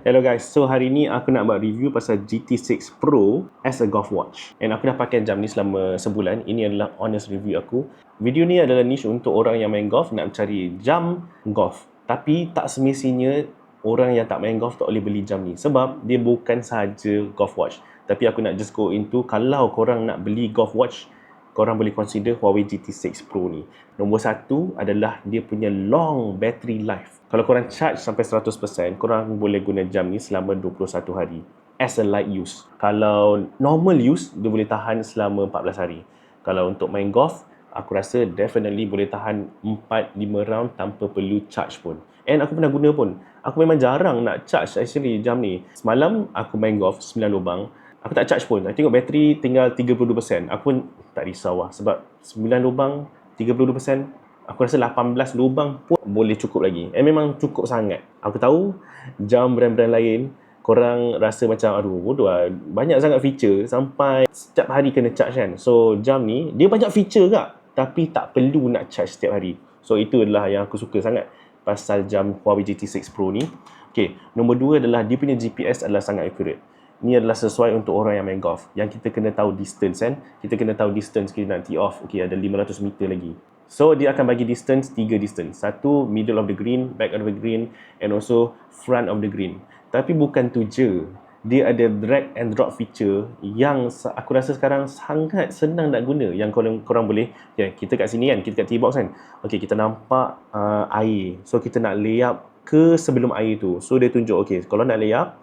Hello guys, so hari ni aku nak buat review pasal GT6 Pro as a golf watch. And aku dah pakai jam ni selama sebulan. Ini adalah honest review aku. Video ni adalah niche untuk orang yang main golf nak cari jam golf. Tapi tak semestinya orang yang tak main golf tak boleh beli jam ni. Sebab dia bukan sahaja golf watch. Tapi aku nak just go into kalau korang nak beli golf watch korang boleh consider Huawei GT6 Pro ni. Nombor satu adalah dia punya long battery life. Kalau korang charge sampai 100%, korang boleh guna jam ni selama 21 hari as a light use. Kalau normal use, dia boleh tahan selama 14 hari. Kalau untuk main golf, aku rasa definitely boleh tahan 4-5 round tanpa perlu charge pun. And aku pernah guna pun. Aku memang jarang nak charge actually jam ni. Semalam aku main golf 9 lubang aku tak charge pun. Aku tengok bateri tinggal 32%. Aku pun tak risau lah. Sebab 9 lubang, 32%. Aku rasa 18 lubang pun boleh cukup lagi. Eh memang cukup sangat. Aku tahu jam brand-brand lain, korang rasa macam, aduh bodoh lah. Banyak sangat feature sampai setiap hari kena charge kan. So jam ni, dia banyak feature kak. Tapi tak perlu nak charge setiap hari. So itu adalah yang aku suka sangat pasal jam Huawei GT6 Pro ni. Okay, nombor dua adalah dia punya GPS adalah sangat accurate ni adalah sesuai untuk orang yang main golf. Yang kita kena tahu distance kan. Kita kena tahu distance kita nak tee off. Okay, ada 500 meter lagi. So, dia akan bagi distance, tiga distance. Satu, middle of the green, back of the green, and also front of the green. Tapi bukan tu je. Dia ada drag and drop feature yang aku rasa sekarang sangat senang nak guna. Yang korang, korang boleh, okay, kita kat sini kan, kita kat tee box kan. Okay, kita nampak uh, air. So, kita nak lay up ke sebelum air tu. So, dia tunjuk, okay, kalau nak lay up,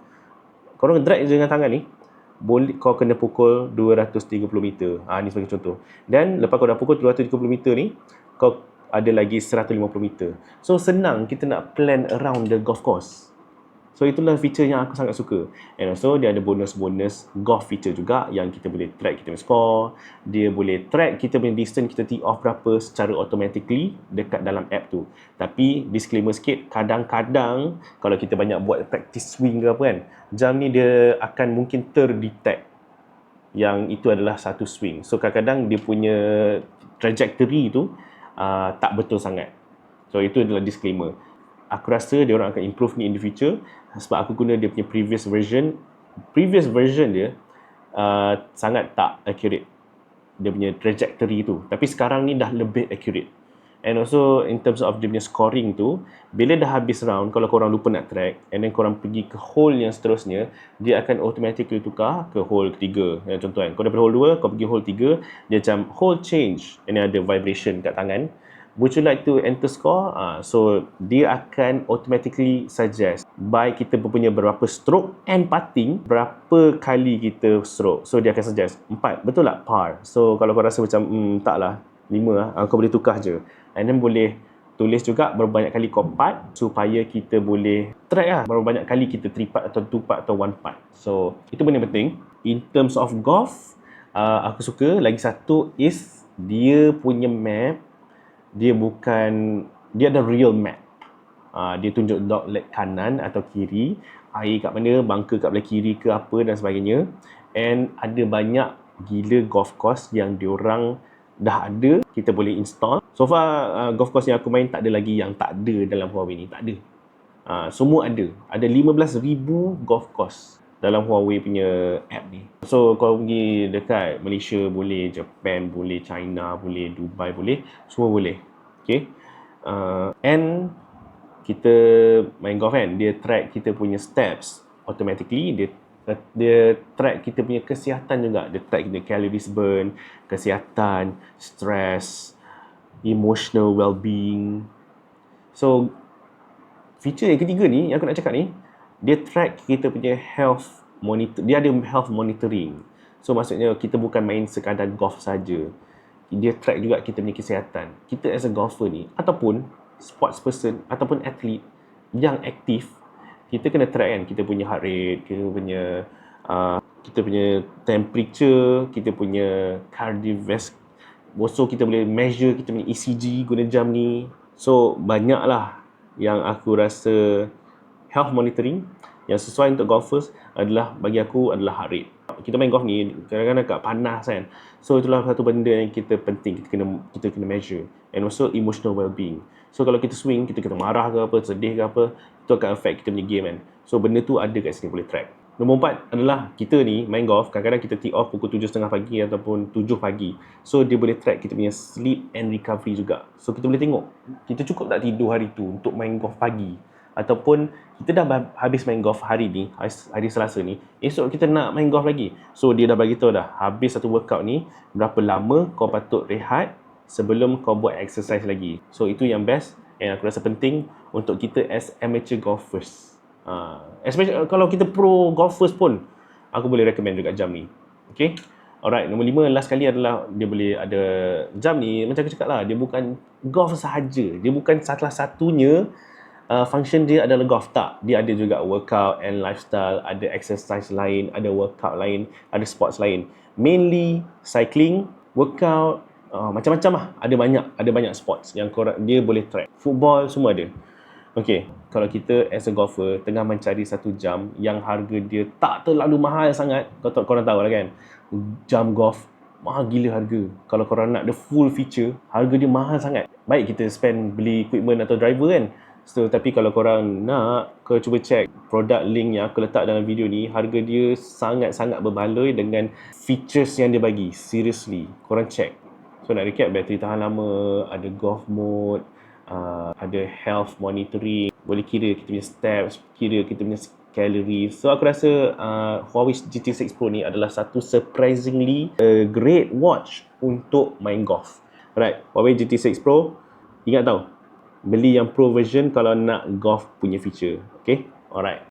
korang drag je dengan tangan ni boleh kau kena pukul 230 meter. Ha, ni sebagai contoh. Dan lepas kau dah pukul 230 meter ni kau ada lagi 150 meter. So senang kita nak plan around the golf course So itulah feature yang aku sangat suka. And also dia ada bonus-bonus golf feature juga yang kita boleh track kita punya score. Dia boleh track kita punya distance kita tee off berapa secara automatically dekat dalam app tu. Tapi disclaimer sikit, kadang-kadang kalau kita banyak buat practice swing ke apa kan, jam ni dia akan mungkin terdetect yang itu adalah satu swing. So kadang-kadang dia punya trajectory tu uh, tak betul sangat. So itu adalah disclaimer aku rasa dia orang akan improve ni in the future. Sebab aku guna dia punya previous version. Previous version dia uh, sangat tak accurate. Dia punya trajectory tu. Tapi sekarang ni dah lebih accurate. And also in terms of dia punya scoring tu bila dah habis round kalau korang lupa nak track and then korang pergi ke hole yang seterusnya dia akan automatically tukar ke hole ketiga. Ya, contoh kan kau daripada hole 2 kau pergi hole 3 dia macam hole change. And ada vibration kat tangan would you like to enter score? Uh, so dia akan automatically suggest by kita punya berapa stroke and putting berapa kali kita stroke. So dia akan suggest empat betul tak par. So kalau kau rasa macam hmm, tak lah lima lah uh, kau boleh tukar je. And then boleh tulis juga berapa banyak kali kau putt supaya kita boleh track lah berapa banyak kali kita three putt atau two putt atau one putt. So itu yang penting. In terms of golf, uh, aku suka lagi satu is dia punya map dia bukan dia ada real map. Uh, dia tunjuk dogleg kanan atau kiri, air kat mana, bunker kat belah kiri ke apa dan sebagainya. And ada banyak gila golf course yang diorang dah ada, kita boleh install. So far uh, golf course yang aku main tak ada lagi yang tak ada dalam Huawei ni, tak ada. Uh, semua ada. Ada 15,000 golf course dalam Huawei punya app ni. So kau pergi dekat Malaysia boleh, Japan boleh, China boleh, Dubai boleh, semua boleh. Okay. Uh, and kita main golf kan, dia track kita punya steps automatically, dia dia track kita punya kesihatan juga. Dia track kita calories burn, kesihatan, stress, emotional well-being. So, feature yang ketiga ni, yang aku nak cakap ni, dia track kita punya health monitor dia ada health monitoring. So maksudnya kita bukan main sekadar golf saja. Dia track juga kita punya kesihatan. Kita as a golfer ni ataupun sports person ataupun athlete yang aktif kita kena track kan kita punya heart rate kita punya uh, kita punya temperature kita punya cardiovascular also kita boleh measure kita punya ECG guna jam ni. So banyaklah yang aku rasa health monitoring yang sesuai untuk golfers adalah bagi aku adalah heart rate. kita main golf ni kadang-kadang kat panas kan so itulah satu benda yang kita penting kita kena kita kena measure and also emotional well-being so kalau kita swing kita kena marah ke apa sedih ke apa itu akan affect kita punya game kan so benda tu ada kat sini boleh track Nombor empat adalah kita ni main golf kadang-kadang kita tee off pukul 7.30 pagi ataupun 7 pagi. So dia boleh track kita punya sleep and recovery juga. So kita boleh tengok kita cukup tak tidur hari tu untuk main golf pagi ataupun kita dah habis main golf hari ni, hari Selasa ni, esok kita nak main golf lagi. So dia dah bagi tahu dah habis satu workout ni berapa lama kau patut rehat sebelum kau buat exercise lagi. So itu yang best yang aku rasa penting untuk kita as amateur golfers. Uh, especially kalau kita pro golfers pun aku boleh recommend juga jam ni. Okay. Alright, nombor lima last kali adalah dia boleh ada jam ni macam aku cakap lah dia bukan golf sahaja. Dia bukan salah satunya uh, function dia adalah golf tak. Dia ada juga workout and lifestyle, ada exercise lain, ada workout lain, ada sports lain. Mainly cycling, workout, uh, macam-macam lah. Ada banyak, ada banyak sports yang korang, dia boleh track. Football semua ada. Okay, kalau kita as a golfer tengah mencari satu jam yang harga dia tak terlalu mahal sangat, kau tahu korang tahu lah kan, jam golf mahal gila harga. Kalau korang nak the full feature, harga dia mahal sangat. Baik kita spend beli equipment atau driver kan. So, tapi kalau korang nak, kau cuba check produk link yang aku letak dalam video ni, harga dia sangat-sangat berbaloi dengan features yang dia bagi. Seriously, korang check. So nak recap, bateri tahan lama, ada golf mode, uh, ada health monitoring boleh kira kita punya steps kira kita punya calorie so aku rasa uh, Huawei GT6 Pro ni adalah satu surprisingly a great watch untuk main golf alright Huawei GT6 Pro ingat tau beli yang pro version kalau nak golf punya feature. Okay? Alright